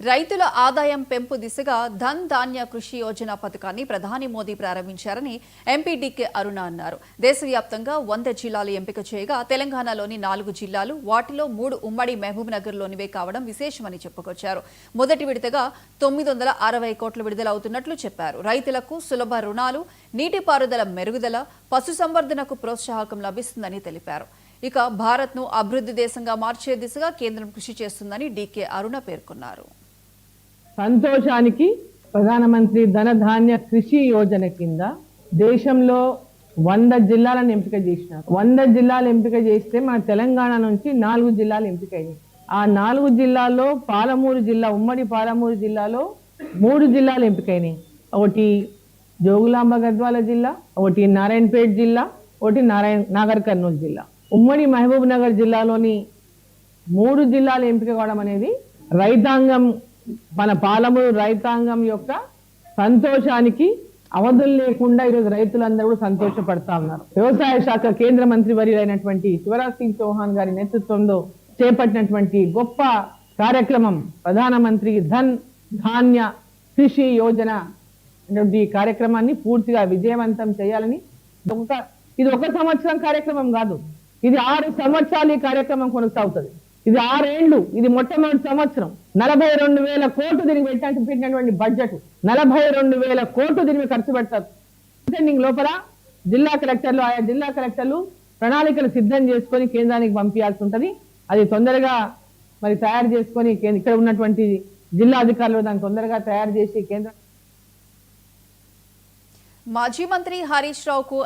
రైతుల ఆదాయం పెంపు దిశగా ధన్ ధాన్య కృషి యోజన పథకాన్ని ప్రధాని మోదీ ప్రారంభించారని ఎంపీ డీకే అరుణ అన్నారు. దేశవ్యాప్తంగా వంద జిల్లాలు ఎంపిక చేయగా తెలంగాణలోని నాలుగు జిల్లాలు వాటిలో మూడు ఉమ్మడి మహబూబ్ నగర్లోనివే కావడం విశేషమని చెప్పుకొచ్చారు. మొదటి విడతగా తొమ్మిది వందల అరవై కోట్లు విడుదలవుతున్నట్లు చెప్పారు. రైతులకు సులభ రుణాలు నీటిపారుదల మెరుగుదల పశుసంవర్ధనకు ప్రోత్సాహకం లభిస్తుందని తెలిపారు. ఇక భారత్ను అభివృద్ధి దేశంగా మార్చే దిశగా కేంద్రం కృషి చేస్తుందని డీకే అరుణ పేర్కొన్నారు. సంతోషానికి ప్రధానమంత్రి ధనధాన్య కృషి యోజన కింద దేశంలో వంద జిల్లాలను ఎంపిక చేసినారు. వంద జిల్లాలు ఎంపిక చేస్తే మన తెలంగాణ నుంచి నాలుగు జిల్లాలు ఎంపికైనాయి. ఆ నాలుగు జిల్లాల్లో పాలమూరు జిల్లా ఉమ్మడి పాలమూరు జిల్లాలో మూడు జిల్లాలు ఎంపికైనాయి. ఒకటి జోగులాంబ గద్వాల జిల్లా ఒకటి నారాయణపేట జిల్లా ఒకటి నారాయణ నాగర్ కర్నూలు జిల్లా. ఉమ్మడి మహబూబ్ నగర్ జిల్లాలోని మూడు జిల్లాలు ఎంపిక కావడం అనేది రైతాంగం మన పాలమూరు రైతాంగం యొక్క సంతోషానికి అవధులు లేకుండా ఈరోజు రైతులందరూ కూడా సంతోషపడతా ఉన్నారు. వ్యవసాయ శాఖ కేంద్ర మంత్రి వర్యులైనటువంటి శివరాజ్ సింగ్ చౌహాన్ గారి నేతృత్వంలో చేపట్టినటువంటి గొప్ప కార్యక్రమం ప్రధానమంత్రి ధన్ ధాన్య కృషి యోజన అనేటువంటి ఈ కార్యక్రమాన్ని పూర్తిగా విజయవంతం చేయాలని ఒక ఇది ఒక సంవత్సరం కార్యక్రమం కాదు. ఇది ఆరు సంవత్సరాలు ఈ కార్యక్రమం కొనసాగుతుంది. ఇది ఆరేళ్ళు ఇది మొట్టమొదటి సంవత్సరం. నలభై రెండు వేల కోట్లు దీనికి పెట్టడానికి పెట్టినటువంటి బడ్జెట్ నలభై రెండు వేల కోట్లు దీనికి ఖర్చు పెడతారు. లోపల జిల్లా కలెక్టర్లు ఆయా జిల్లా కలెక్టర్లు ప్రణాళికలు సిద్ధం చేసుకొని కేంద్రానికి పంపించాల్సి ఉంటుంది. అది తొందరగా మరి తయారు చేసుకొని ఇక్కడ ఉన్నటువంటి జిల్లా అధికారులు దాన్ని తొందరగా తయారు చేసి కేంద్ర మాజీ మంత్రి హరీష్ రావుకు